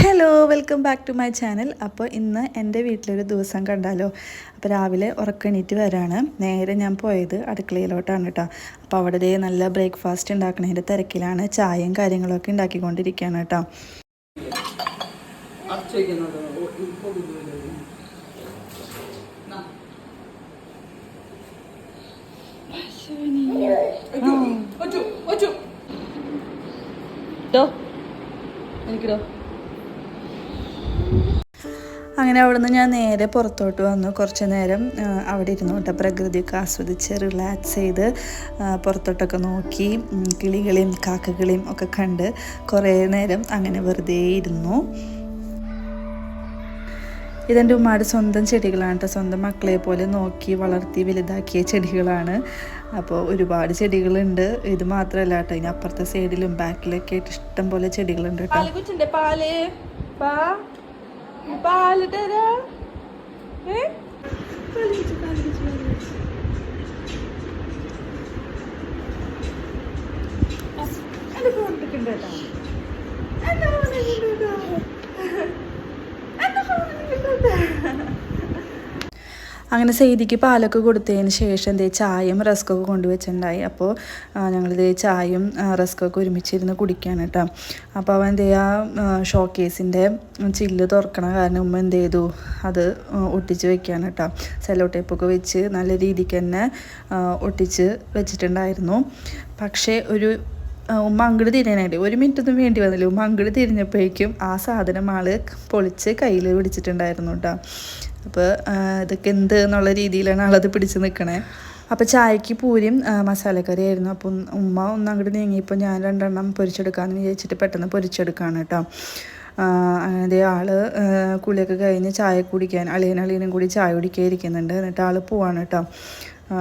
Hello welcome back to my channel അപ്പോൾ ഇന്ന് എന്റെ വീട്ടിലൊരു ദിവസം കണ്ടാലോ? അപ്പോൾ രാവിലെ ഉറക്കണീറ്റ് വരാണ്. നേരെ ഞാൻ പോയത് അടുക്കളയിലോട്ടാണ് കേട്ടോ അപ്പോൾ അവിടെ നല്ല ബ്രേക്ക്ഫാസ്റ്റ് ഉണ്ടാക്കണതിന്റെ തിരക്കിലാണ്. ചായയും കാര്യങ്ങളൊക്കെ ഉണ്ടാക്കിക്കൊണ്ടിരിക്കുകയാണ് കേട്ടോ എനിക്കിടോ. അങ്ങനെ അവിടുന്ന് ഞാൻ നേരെ പുറത്തോട്ട് വന്നു. കുറച്ച് നേരം അവിടെ ഇരുന്നു കേട്ടോ. പ്രകൃതിയൊക്കെ ആസ്വദിച്ച് റിലാക്സ് ചെയ്ത് പുറത്തോട്ടൊക്കെ നോക്കി കിളികളെയും കാക്കകളെയും ഒക്കെ കണ്ട് കുറേ നേരം അങ്ങനെ വെറുതെ ഇരുന്നു. ഇതെന്റെ ഉമ്മാട് സ്വന്തം ചെടികളാണ് കേട്ടോ. സ്വന്തം മക്കളെ പോലെ നോക്കി വളർത്തി വലുതാക്കിയ ചെടികളാണ്. അപ്പോൾ ഒരുപാട് ചെടികളുണ്ട്. ഇത് മാത്രമല്ല കേട്ടോ ഇനി അപ്പുറത്തെ സൈഡിലും ബാക്കിലൊക്കെ ആയിട്ട് ഇഷ്ടം പോലെ ചെടികളുണ്ട് കേട്ടോ. പാൽ കുച്ചിന്റെ പാൽ അങ്ങനെ സെയ്തിക്ക് പാലൊക്കെ കൊടുത്തതിന് ശേഷം എന്തേ ചായയും റസ്കൊക്കെ കൊണ്ടുവച്ചിട്ടുണ്ടായി. അപ്പോൾ ഞങ്ങളിതേ ചായയും ആ, റസ്കൊക്കെ ഒരുമിച്ചിരുന്ന് കുടിക്കുകയാണ് കേട്ടോ. അപ്പോൾ അവൻ എന്ത് ഷോ ഷോക്കേസിന്റെ ചില്ല് തുറക്കണ കാരണം ഉമ്മ എന്ത് ചെയ്തു? അത് ഒട്ടിച്ച് വെക്കുകയാണ് കേട്ടോ. സെലോ ടേപ്പൊക്കെ വെച്ച് നല്ല രീതിക്ക് തന്നെ ആ, ഒട്ടിച്ച് വെച്ചിട്ടുണ്ടായിരുന്നു. പക്ഷേ ഒരു ആ, ഉമ്മ അങ്കിട് തിരിയാനായിട്ട് ഒരു മിനിറ്റ് ഒന്നും വേണ്ടി വന്നില്ല. ഉമ്മ അങ്കിട് തിരിഞ്ഞപ്പോഴേക്കും ആ സാധനം ആൾ പൊളിച്ച് കയ്യിൽ പിടിച്ചിട്ടുണ്ടായിരുന്നു കേട്ടോ. അപ്പോൾ ഇതൊക്കെ എന്ത് എന്നുള്ള രീതിയിലാണ് ആളത് പിടിച്ച് നിൽക്കണേ അപ്പോൾ ചായക്ക് പൂരിയും മസാലക്കറിയായിരുന്നു അപ്പോൾ ഉമ്മ ഒന്ന് അങ്ങോട്ട് നീങ്ങിയപ്പോൾ ഞാൻ രണ്ടെണ്ണം പൊരിച്ചെടുക്കാമെന്ന് വിചാരിച്ചിട്ട് പെട്ടെന്ന് പൊരിച്ചെടുക്കുകയാണ് കേട്ടോ അതേ ആൾ കുളിയൊക്കെ കഴിഞ്ഞ് ചായ കുടിക്കാൻ അളിയനും അളിയനും കൂടി ചായ കുടിക്കാൻ ഇരിക്കുന്നുണ്ട് എന്നിട്ട് ആൾ പോവാണ് കേട്ടോ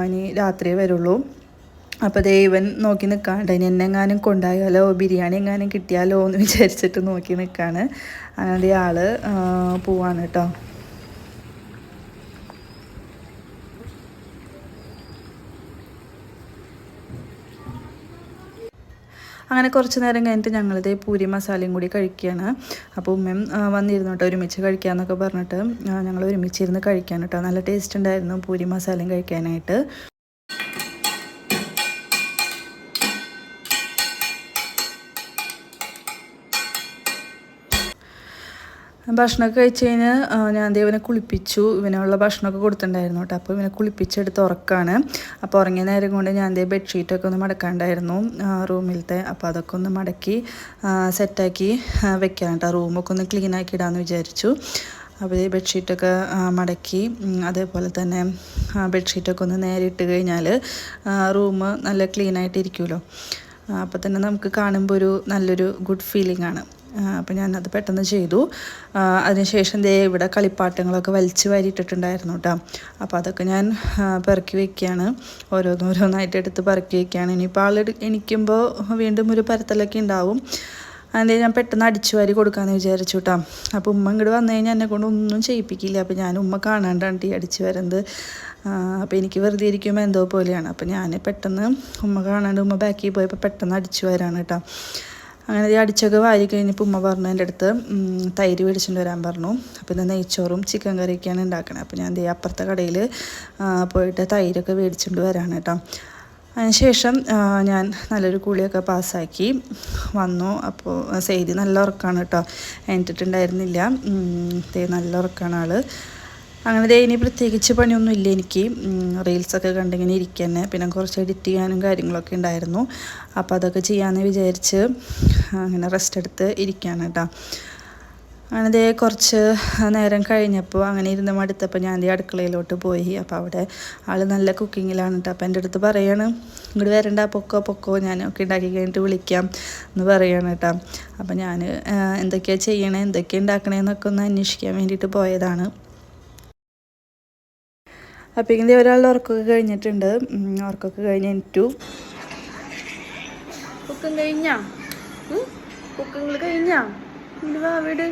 ഇനി രാത്രിയേ വരുള്ളൂ. അപ്പോൾ ദൈവൻ നോക്കി നിൽക്കാണ്ട് ഇനി എന്നെങ്ങാനും കൊണ്ടായാലോ ബിരിയാണി എങ്ങാനും കിട്ടിയാലോ എന്ന് വിചാരിച്ചിട്ട് നോക്കി നിൽക്കാണ് അതേ ആൾ പോവാണ് കേട്ടോ അങ്ങനെ കുറച്ച് നേരം കഴിഞ്ഞിട്ട് ഞങ്ങളിത് പൂരി മസാലയും കൂടി കഴിക്കുകയാണ്. അപ്പോൾ ഉമ്മയും വന്നിരുന്നു കേട്ടോ ഒരുമിച്ച് കഴിക്കാമെന്നൊക്കെ പറഞ്ഞിട്ട് ഞങ്ങൾ ഒരുമിച്ചിരുന്ന് കഴിക്കാൻ കേട്ടോ. നല്ല ടേസ്റ്റ് ഉണ്ടായിരുന്നു പൂരി മസാലയും കഴിക്കാനായിട്ട്. ഭക്ഷണമൊക്കെ കഴിച്ച് കഴിഞ്ഞ് ആ, ഞാൻ ഇവനെ കുളിപ്പിച്ചു. ഇവനുള്ള ഭക്ഷണമൊക്കെ കൊടുത്തിട്ടുണ്ടായിരുന്നു കേട്ടോ. അപ്പോൾ ഇവനെ കുളിപ്പിച്ചെടുത്ത് ഉറക്കാണ്. അപ്പോൾ ഉറങ്ങിയ നേരം കൊണ്ട് ഞാൻ ദേ ബെഡ്ഷീറ്റൊക്കെ ഒന്ന് മടക്കാണ്ടായിരുന്നു റൂമിലത്തെ. അപ്പോൾ അതൊക്കെ ഒന്ന് മടക്കി സെറ്റാക്കി വെക്കാൻ വെക്കാം കേട്ടോ. റൂമൊക്കെ ഒന്ന് ക്ലീൻ ആക്കി ഇടാമെന്ന് വിചാരിച്ചു. അപ്പോൾ ഈ ബെഡ്ഷീറ്റൊക്കെ മടക്കി അതേപോലെ തന്നെ ബെഡ്ഷീറ്റൊക്കെ ഒന്ന് നേരെ ഇട്ട് കഴിഞ്ഞാൽ റൂം നല്ല ഇരിക്കുമല്ലോ അപ്പോൾ തന്നെ നമുക്ക് കാണുമ്പോൾ ഒരു നല്ലൊരു ഗുഡ് ഫീലിംഗ് ആണ്. അപ്പോൾ ഞാനത് പെട്ടെന്ന് ചെയ്തു. അതിനുശേഷം ദേ ഇവിടെ കളിപ്പാട്ടങ്ങളൊക്കെ വലിച്ചു വാരിയിട്ടിട്ടുണ്ടായിരുന്നു കേട്ടോ അപ്പോൾ അതൊക്കെ ഞാൻ പെറുക്കി വെക്കുകയാണ് ഓരോന്നോരോന്നായിട്ട് എടുത്ത് പെറുക്കി വെക്കുകയാണ് ഇനിയിപ്പോൾ ആൾ എണിക്കുമ്പോൾ വീണ്ടും ഒരു പരത്തലൊക്കെ ഉണ്ടാവും. അതിന്റെ ഞാൻ പെട്ടെന്ന് അടിച്ചു വാരി കൊടുക്കാമെന്ന് വിചാരിച്ചു കേട്ടോ അപ്പോൾ ഉമ്മ ഇങ്ങോട്ട് വന്നു കഴിഞ്ഞാൽ എന്നെ കൊണ്ട് ഒന്നും ചെയ്യിപ്പിക്കില്ല. അപ്പോൾ ഞാൻ ഉമ്മ കാണാണ്ടാണ് ടീ അടിച്ചു വരുന്നത് അപ്പോൾ എനിക്ക് വെറുതെ ഇരിക്കുമ്പോൾ എന്തോ പോലെയാണ്. അപ്പോൾ ഞാൻ പെട്ടെന്ന് ഉമ്മ കാണാണ്ട് ഉമ്മ ബാക്കിൽ പോയപ്പോൾ പെട്ടെന്ന് അടിച്ചു വരാണ് കേട്ടോ അങ്ങനെ ഈ അടിച്ചൊക്കെ വാരി കഴിഞ്ഞപ്പോൾ ഉമ്മ പറഞ്ഞു എന്റെ അടുത്ത് തൈര് മേടിച്ചിട്ട് വരാൻ പറഞ്ഞു. അപ്പോൾ ഇന്ന് നെയ്ച്ചോറും ചിക്കൻ കറിയൊക്കെയാണ് ഉണ്ടാക്കണത് അപ്പോൾ ഞാൻ ദേ അപ്പുറത്തെ കടയിൽ പോയിട്ട് തൈരൊക്കെ മേടിച്ചുകൊണ്ട് വരാണ് കേട്ടോ. അതിനുശേഷം ഞാൻ നല്ലൊരു കുളിയൊക്കെ പാസ്സാക്കി വന്നു. അപ്പോൾ സെയ്തി നല്ല ഉറക്കമാണ് കേട്ടോ. എണീറ്റിട്ടുണ്ടായിരുന്നില്ല. നല്ല ഉറക്കമാണ് ആൾ. അങ്ങനെ ഇനി പ്രത്യേകിച്ച് പണിയൊന്നും ഇല്ല എനിക്ക്. റീൽസൊക്കെ കണ്ടിങ്ങനെ ഇരിക്കുക തന്നെ പിന്നെ കുറച്ച് എഡിറ്റ് ചെയ്യാനും കാര്യങ്ങളൊക്കെ ഉണ്ടായിരുന്നു. അപ്പോൾ അതൊക്കെ ചെയ്യാമെന്ന് വിചാരിച്ച് അങ്ങനെ റെസ്റ്റ് എടുത്ത് ഇരിക്കുകയാണ് കേട്ടോ അങ്ങനെ കുറച്ച് നേരം കഴിഞ്ഞപ്പോൾ അങ്ങനെ ഇരുന്ന് മടുത്തപ്പോൾ ഞാൻ ഈ അടുക്കളയിലോട്ട് പോയി. അപ്പോൾ അവിടെ ആൾ നല്ല കുക്കിങ്ങിലാണ് കേട്ടോ അപ്പോൾ എന്റെ അടുത്ത് പറയാണ് ഇങ്ങോട്ട് വരണ്ട പൊക്കോ പൊക്കോ ഞാനൊക്കെ ഉണ്ടാക്കി കഴിഞ്ഞിട്ട് വിളിക്കാം എന്ന് പറയാണ് കേട്ടോ അപ്പോൾ ഞാൻ എന്തൊക്കെയാണ് ചെയ്യണേ എന്തൊക്കെയാണ് ഉണ്ടാക്കണേന്നൊക്കെ ഒന്ന് അന്വേഷിക്കാൻ വേണ്ടിയിട്ട് പോയതാണ്. ഇങ്ങനെ ഒരാളുടെ ഉറക്കമൊക്കെ കഴിഞ്ഞിട്ടുണ്ട്. ഉറക്കമൊക്കെ കഴിഞ്ഞ് എനിറ്റു കുക്കും കഴിഞ്ഞാ? കുക്കങ്ങൾ കഴിഞ്ഞാ? വീട്.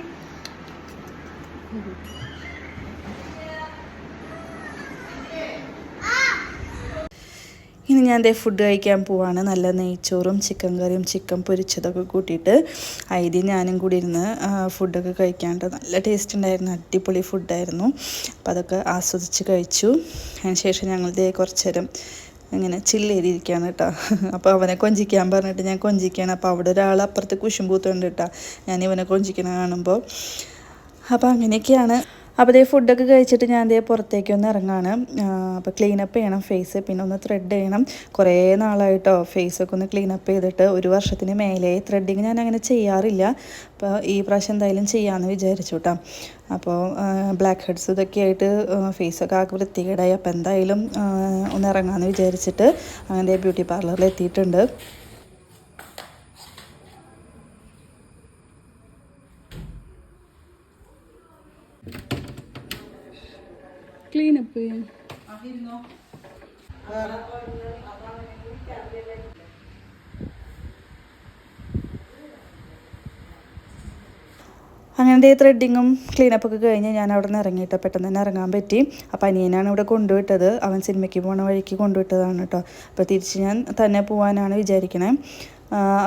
ഇനി ഞാൻ ദേ ഫുഡ് കഴിക്കാൻ പോവാണ്. നല്ല നെയ്ച്ചോറും ചിക്കൻ കറിയും ചിക്കൻ പൊരിച്ചതൊക്കെ കൂട്ടിയിട്ട് ഐതി ഞാനും കൂടി ഇരുന്ന് ഫുഡൊക്കെ കഴിക്കാണ്ട് നല്ല ടേസ്റ്റ് ഉണ്ടായിരുന്നു. അടിപൊളി ഫുഡായിരുന്നു അപ്പോൾ അതൊക്കെ ആസ്വദിച്ച് കഴിച്ചു. അതിന് ശേഷം ഞങ്ങൾ ദേ കുറച്ച് നേരം ഇങ്ങനെ ചില്ല് ചെയ്തിരിക്കുകയാണ് കേട്ടോ അപ്പോൾ അവനെ കൊഞ്ചിക്കാൻ പറഞ്ഞിട്ട് ഞാൻ കൊഞ്ചിക്കുകയാണ് അപ്പോൾ അവിടെ ഒരാൾ അപ്പുറത്ത് കുശുമ്പൂത്തുണ്ട് കേട്ടോ ഞാൻ ഇവനെ കൊഞ്ചിക്കണ കാണുമ്പോൾ അപ്പോൾ അങ്ങനെയൊക്കെയാണ് അപ്പോൾ ഇതേ ഫുഡൊക്കെ കഴിച്ചിട്ട് ഞാൻ ഇതേ പുറത്തേക്ക് ഒന്ന് ഇറങ്ങാണ്. അപ്പോൾ ക്ലീനപ്പ് ചെയ്യണം ഫേസ് പിന്നെ ഒന്ന് ത്രെഡ് ചെയ്യണം. കുറേ നാളായിട്ടോ ഫേസൊക്കെ ഒന്ന് ക്ലീനപ്പ് ചെയ്തിട്ട് ഒരു വർഷത്തിന് മേലെ ത്രെഡിങ് ഞാൻ അങ്ങനെ ചെയ്യാറില്ല. അപ്പോൾ ഈ പ്രാവശ്യം എന്തായാലും ചെയ്യാമെന്ന് വിചാരിച്ചു കേട്ടോ അപ്പോൾ ബ്ലാക്ക് ഹെഡ്സ് ഇതൊക്കെ ആയിട്ട് ഫേസൊക്കെ ആകെ വൃത്തികേടായി. അപ്പോൾ എന്തായാലും ഒന്ന് ഇറങ്ങാമെന്ന് വിചാരിച്ചിട്ട് അങ്ങനെ ബ്യൂട്ടി പാർലറിൽ എത്തിയിട്ടുണ്ട്. ക്ലീനപ്പ് ചെയ്യാൻ അങ്ങനത്തെ ത്രെഡിങ്ങും ക്ലീനപ്പൊക്കെ കഴിഞ്ഞ് ഞാൻ അവിടെ നിന്ന് ഇറങ്ങിയിട്ട് പെട്ടെന്ന് തന്നെ ഇറങ്ങാൻ പറ്റി. അപ്പോൾ അനിയനാണ് ഇവിടെ കൊണ്ടുവിട്ടത്. അവൻ സിനിമയ്ക്ക് പോണ വഴിക്ക് കൊണ്ടുവിട്ടതാണ് കേട്ടോ അപ്പോൾ തിരിച്ച് ഞാൻ തന്നെ പോകാനാണ് വിചാരിക്കണേ.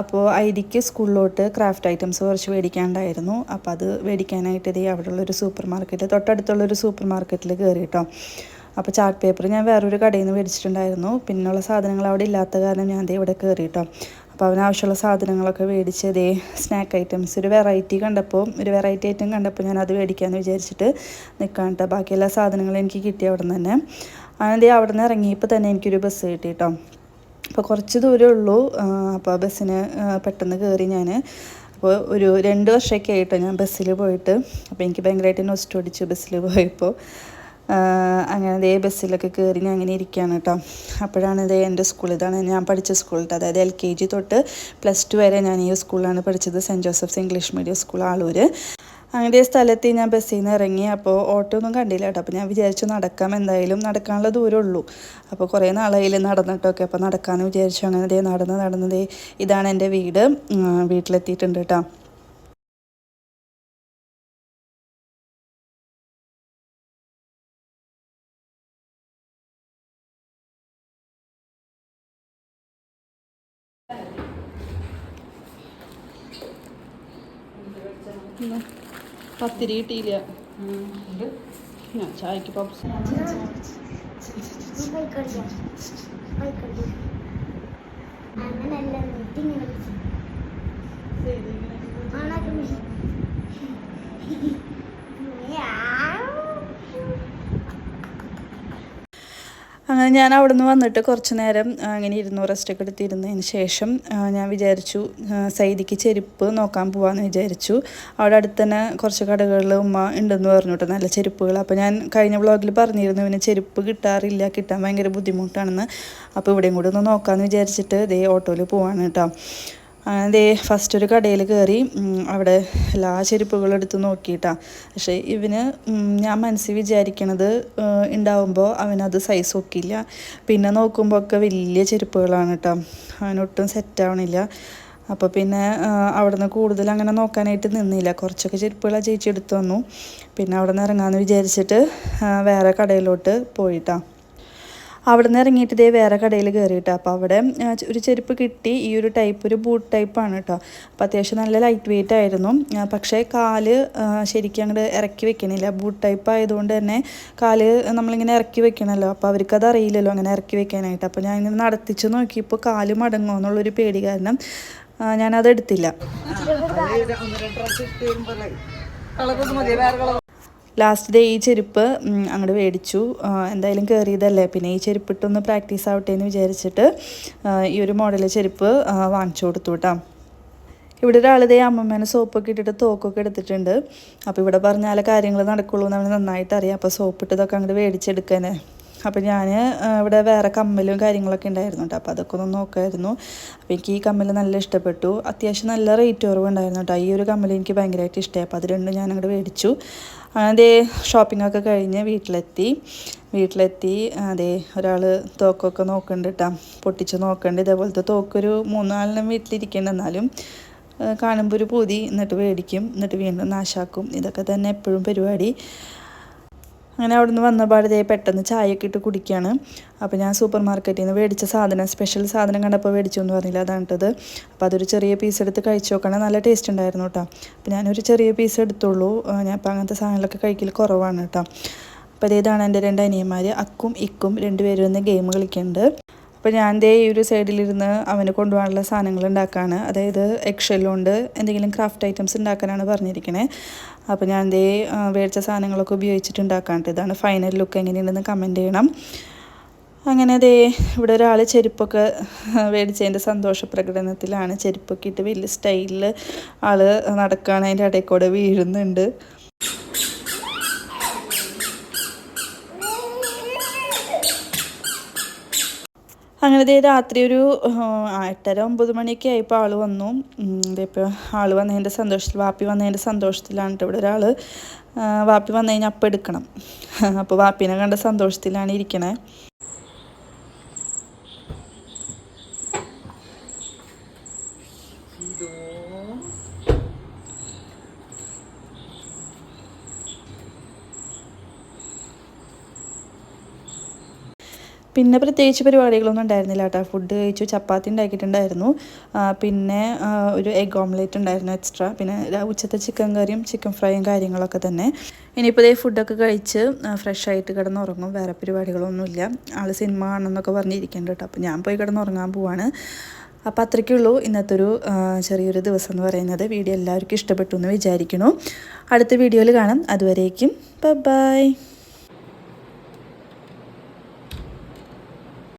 അപ്പോൾ ഐഡിക്ക് സ്കൂളിലോട്ട് ക്രാഫ്റ്റ് ഐറ്റംസ് കുറച്ച് മേടിക്കാണ്ടായിരുന്നു. അപ്പോൾ അത് മേടിക്കാനായിട്ട് ഇതേ അവിടെയുള്ളൊരു സൂപ്പർ മാർക്കറ്റ് തൊട്ടടുത്തുള്ളൊരു സൂപ്പർ മാർക്കറ്റിൽ കയറി കേട്ടോ. അപ്പോൾ ചാർട്ട് പേപ്പർ ഞാൻ വേറൊരു കടയിൽ നിന്ന് മേടിച്ചിട്ടുണ്ടായിരുന്നു. പിന്നെയുള്ള സാധനങ്ങൾ അവിടെ ഇല്ലാത്ത കാരണം ഞാൻ ദേ ഇവിടെ കയറി കേട്ടോ. അപ്പോൾ അവനാവശ്യമുള്ള സാധനങ്ങളൊക്കെ മേടിച്ച് ദേ സ്നാക്ക് ഐറ്റംസ് ഒരു വെറൈറ്റി കണ്ടപ്പോൾ ഒരു വെറൈറ്റി ഐറ്റം കണ്ടപ്പോൾ ഞാൻ അത് മേടിക്കാമെന്ന് വിചാരിച്ചിട്ട് നിൽക്കാൻ ബാക്കി എല്ലാ സാധനങ്ങളും എനിക്ക് കിട്ടി അവിടെ നിന്ന് തന്നെ. അങ്ങനെ അവിടെ നിന്ന് ഇറങ്ങിയപ്പോൾ തന്നെ എനിക്കൊരു ബസ് കിട്ടി കേട്ടോ. അപ്പോൾ കുറച്ച് ദൂരമേ ഉള്ളൂ. അപ്പോൾ ബസ്സിന് പെട്ടെന്ന് കയറി ഞാൻ അപ്പോൾ ഒരു രണ്ട് വർഷമൊക്കെ ആയിട്ടോ ഞാൻ ബസ്സിൽ പോയിട്ട്. അപ്പോൾ എനിക്ക് ഭയങ്കരമായിട്ട് നൊസ്റ്റ് ഓടിച്ചു ബസ്സിൽ പോയപ്പോൾ അങ്ങനെ ദേ ബസ്സിലൊക്കെ കയറി ഞാൻ അങ്ങനെ ഇരിക്കുകയാണ് കേട്ടോ അപ്പോഴാണ് ഇതേ എന്റെ സ്കൂൾ ഇതാണ് ഞാൻ പഠിച്ച സ്കൂൾ കേട്ടോ അതായത് എൽ കെ ജി തൊട്ട് പ്ലസ് ടു വരെ ഞാൻ ഈ സ്കൂളിലാണ് പഠിച്ചത്. Saint Joseph's English medium school Aloor അങ്ങനെ സ്ഥലത്ത് ഞാൻ ബസ്സിൽ നിന്ന് ഇറങ്ങി. അപ്പോൾ ഓട്ടോ ഒന്നും കണ്ടില്ല കേട്ടോ. അപ്പോൾ ഞാൻ വിചാരിച്ചു നടക്കാം. എന്തായാലും നടക്കാനുള്ള ദൂരം ഉള്ളൂ. അപ്പോൾ കുറേ നാളായില്ല നടന്നിട്ടൊക്കെ അപ്പോൾ നടക്കാമെന്ന് വിചാരിച്ചു. അങ്ങനെ ദേ നടന്ന് നടന്നതേ ഇതാണ് എന്റെ വീട്. വീട്ടിലെത്തിയിട്ടുണ്ട് കേട്ടോ. പത്തിരി കിട്ടിയില്ല ഞാൻ ചായക്ക് പപ്സ്. അങ്ങനല്ല അങ്ങനെ ഞാൻ അവിടെ നിന്ന് വന്നിട്ട് കുറച്ച് നേരം അങ്ങനെ ഇരുന്നു റെസ്റ്റൊക്കെ എടുത്തിരുന്നതിന് ശേഷം ഞാൻ വിചാരിച്ചു സൈദിക്ക് ചെരുപ്പ് നോക്കാൻ പോവാന്ന് വിചാരിച്ചു. അവിടെ അടുത്ത് തന്നെ കുറച്ച് കടകളിൽ ഉമ്മ ഉണ്ടെന്ന് പറഞ്ഞു കേട്ടോ നല്ല ചെരുപ്പുകൾ. അപ്പോൾ ഞാൻ കഴിഞ്ഞ വ്ളോഗിൽ പറഞ്ഞിരുന്നു ഇവന് ചെരുപ്പ് കിട്ടാറില്ല കിട്ടാൻ ഭയങ്കര ബുദ്ധിമുട്ടാണെന്ന്. അപ്പോൾ ഇവിടെയും കൂടി ഒന്ന് നോക്കാമെന്ന് വിചാരിച്ചിട്ട് ഇതേ ഓട്ടോയിൽ പോവാണ് കേട്ടോ. ദേ ഫസ്റ്റ് ഒരു കടയിൽ കയറി അവിടെ എല്ലാ ചെരുപ്പുകളും എടുത്ത് നോക്കിയിട്ടാണ് പക്ഷേ ഇവന് ഞാൻ മനസ്സിൽ വിചാരിക്കണത് ഉണ്ടാവുമ്പോൾ അവനത് സൈസ് ഒക്കില്ല പിന്നെ നോക്കുമ്പോൾ ഒക്കെ വലിയ ചെരുപ്പുകളാണ് കേട്ടോ അവനൊട്ടും സെറ്റാവണില്ല അപ്പോൾ പിന്നെ അവിടുന്ന് കൂടുതൽ അങ്ങനെ നോക്കാനായിട്ട് നിന്നില്ല. കുറച്ചൊക്കെ ചെരുപ്പുകൾ ആ ചേച്ചി എടുത്തു വന്നു പിന്നെ അവിടെ നിന്ന് ഇറങ്ങാമെന്ന് വിചാരിച്ചിട്ട് വേറെ കടയിലോട്ട് പോയിട്ടാ. അവിടെ നിന്ന് ഇറങ്ങിയിട്ട് ഇതേ വേറെ കടയിൽ കയറിയിട്ട്. അപ്പോൾ അവിടെ ഒരു ചെരുപ്പ് കിട്ടി. ഈ ഒരു ടൈപ്പ് ഒരു ബൂട്ട് ടൈപ്പാണ് കേട്ടോ അപ്പോൾ അത്യാവശ്യം നല്ല ലൈറ്റ് വെയിറ്റ് ആയിരുന്നു. പക്ഷേ കാൽ ശരിക്കും അങ്ങോട്ട് ഇറക്കി വെക്കണില്ല. ബൂട്ട് ടൈപ്പ് ആയതുകൊണ്ട് തന്നെ കാൽ നമ്മളിങ്ങനെ ഇറക്കി വെക്കണമല്ലോ അപ്പോൾ അവർക്കത് അറിയില്ലല്ലോ അങ്ങനെ ഇറക്കി വെക്കാനായിട്ട്. അപ്പോൾ ഞാൻ ഇങ്ങനെ നടത്തിച്ച് നോക്കിയപ്പോൾ കാൽ മടങ്ങുമോ എന്നുള്ളൊരു പേടി കാരണം ഞാനത് എടുത്തില്ല. ലാസ്റ്റ് ഡേ ഈ ചെരുപ്പ് അങ്ങോട്ട് മേടിച്ചു എന്തായാലും കയറിയതല്ലേ പിന്നെ ഈ ചെരുപ്പ് ഇട്ടൊന്ന് പ്രാക്ടീസ് ആവട്ടെ എന്ന് വിചാരിച്ചിട്ട് ഈ ഒരു മോഡൽ ചെരുപ്പ് വാങ്ങിച്ചു കൊടുത്തു കേട്ടോ ഇവിടെ ഒരാളിതേ അമ്മമ്മേനെ സോപ്പൊക്കെ ഇട്ടിട്ട് തോക്കൊക്കെ എടുത്തിട്ടുണ്ട്. അപ്പോൾ ഇവിടെ പറഞ്ഞാലേ കാര്യങ്ങൾ നടക്കുള്ളൂ അവന് നന്നായിട്ട് അറിയാം. അപ്പോൾ സോപ്പ് ഇട്ടതൊക്കെ അങ്ങോട്ട് മേടിച്ചെടുക്കാനേ അപ്പോൾ ഞാൻ ഇവിടെ വേറെ കമ്മലും കാര്യങ്ങളൊക്കെ ഉണ്ടായിരുന്നു കേട്ടോ അപ്പോൾ അതൊക്കെ ഒന്ന് നോക്കായിരുന്നു. അപ്പോൾ എനിക്ക് ഈ കമ്മൽ നല്ല ഇഷ്ടപ്പെട്ടു. അത്യാവശ്യം നല്ല റേറ്റ് കുറവുണ്ടായിരുന്നു കേട്ടോ ഈ ഒരു കമ്മൽ എനിക്ക് ഭയങ്കരമായിട്ട് ഇഷ്ടമായി. അപ്പോൾ അത് രണ്ടും ഞാൻ അങ്ങോട്ട് മേടിച്ചു അതേ ഷോപ്പിംഗ് ഒക്കെ കഴിഞ്ഞ് വീട്ടിലെത്തി. വീട്ടിലെത്തി അതെ ഒരാൾ തോക്കൊക്കെ നോക്കുന്നുണ്ട് കേട്ടോ പൊട്ടിച്ച് നോക്കണ്ട്. ഇതേപോലത്തെ തോക്കൊരു മൂന്നാലെണ്ണം വീട്ടിലിരിക്കേണ്ട. എന്നാലും കാണുമ്പോൾ ഒരു പൂതി. എന്നിട്ട് മേടിക്കും എന്നിട്ട് വീണ്ടും നാശാക്കും. ഇതൊക്കെ തന്നെ എപ്പോഴും പരിപാടി. അങ്ങനെ അവിടുന്ന് വന്ന പാടതേ പെട്ടെന്ന് ചായയൊക്കെ ഇട്ട് കുടിക്കുകയാണ് അപ്പോൾ ഞാൻ സൂപ്പർ മാർക്കറ്റിൽ നിന്ന് മേടിച്ച സാധനം സ്പെഷ്യൽ സാധനം കണ്ടപ്പോൾ മേടിച്ചു എന്ന് പറഞ്ഞില്ല അതാണിട്ടത് അപ്പോൾ അതൊരു ചെറിയ പീസ് എടുത്ത് കഴിച്ച് നോക്കണം. നല്ല ടേസ്റ്റ് ഉണ്ടായിരുന്നു കേട്ടോ അപ്പോൾ ഞാനൊരു ചെറിയ പീസ് എടുത്തുള്ളൂ. ഞാൻ ഇപ്പോൾ അങ്ങനത്തെ സാധനങ്ങളൊക്കെ കഴിക്കൽ കുറവാണ് കേട്ടോ അപ്പോൾ ഇതാണ് എന്റെ രണ്ട് അനിയന്മാർ അക്കും ഇക്കും രണ്ടുപേരും ഇന്ന് ഗെയിം കളിക്കുന്നുണ്ട് അപ്പോൾ ഞാൻ ദേ ഈ ഒരു സൈഡിലിരുന്ന് അവന് കൊണ്ടുപോകാനുള്ള സാധനങ്ങൾ ഉണ്ടാക്കുകയാണ് അതായത് എക്ഷെല്ലും ഉണ്ട് എന്തെങ്കിലും ക്രാഫ്റ്റ് ഐറ്റംസ് ഉണ്ടാക്കാനാണ് പറഞ്ഞിരിക്കണേ. അപ്പോൾ ഞാൻ ദേ മേടിച്ച സാധനങ്ങളൊക്കെ ഉപയോഗിച്ചിട്ട് ഉണ്ടാക്കാണ്ട്. ഇതാണ് ഫൈനൽ ലുക്ക് എങ്ങനെയുണ്ടെന്ന് കമന്റ് ചെയ്യണം. അങ്ങനെ ദേ ഇവിടെ ഒരാൾ ചെരുപ്പൊക്കെ മേടിച്ചതിന്റെ സന്തോഷ പ്രകടനത്തിലാണ് ചെരുപ്പൊക്കെ ഇട്ട് വലിയ സ്റ്റൈലിൽ ആൾ നടക്കുകയാണ് അതിന്റെ ഇടയിൽ കൂടെ വീഴുന്നുണ്ട്. അങ്ങനെ ദേ രാത്രി ഒരു എട്ടര ഒമ്പത് മണിയൊക്കെ ആയപ്പോൾ ആൾ വന്നു. ഇതിപ്പോൾ ആൾ വന്നതിന്റെ സന്തോഷത്തിൽ വാപ്പി വന്നതിന്റെ സന്തോഷത്തിലാണ് ഇവിടെ ഒരാൾ വാപ്പി വന്നു കഴിഞ്ഞാൽ അപ്പം എടുക്കണം. അപ്പോൾ വാപ്പിനെ കണ്ട സന്തോഷത്തിലാണ് ഇരിക്കണേ. പിന്നെ പ്രത്യേകിച്ച് പരിപാടികളൊന്നും ഉണ്ടായിരുന്നില്ല കേട്ടോ. ഫുഡ് കഴിച്ചു ചപ്പാത്തി ഉണ്ടാക്കിയിട്ടുണ്ടായിരുന്നു. പിന്നെ ഒരു എഗ് ഓംലേറ്റ് ഉണ്ടായിരുന്നു എക്സ്ട്രാ പിന്നെ ഉച്ചത്തെ ചിക്കൻ കറിയും ചിക്കൻ ഫ്രൈയും കാര്യങ്ങളൊക്കെ തന്നെ. ഇനിയിപ്പോൾ ഇതേ ഫുഡൊക്കെ കഴിച്ച് ഫ്രഷ് ആയിട്ട് കിടന്നുറങ്ങും. വേറെ പരിപാടികളൊന്നുമില്ല. ആൾ സിനിമ ആണെന്നൊക്കെ പറഞ്ഞിരിക്കുന്നുണ്ട് കേട്ടോ. അപ്പോൾ ഞാൻ പോയി കിടന്നുറങ്ങാൻ പോവാണ്. അപ്പോൾ അത്രയ്ക്കുള്ളൂ ഇന്നത്തെ ഒരു ചെറിയൊരു ദിവസം എന്ന് പറയുന്നത്. വീഡിയോ എല്ലാവർക്കും ഇഷ്ടപ്പെട്ടു എന്ന് വിചാരിക്കുന്നു. അടുത്ത വീഡിയോയിൽ കാണാം. അതുവരേക്കും ബൈ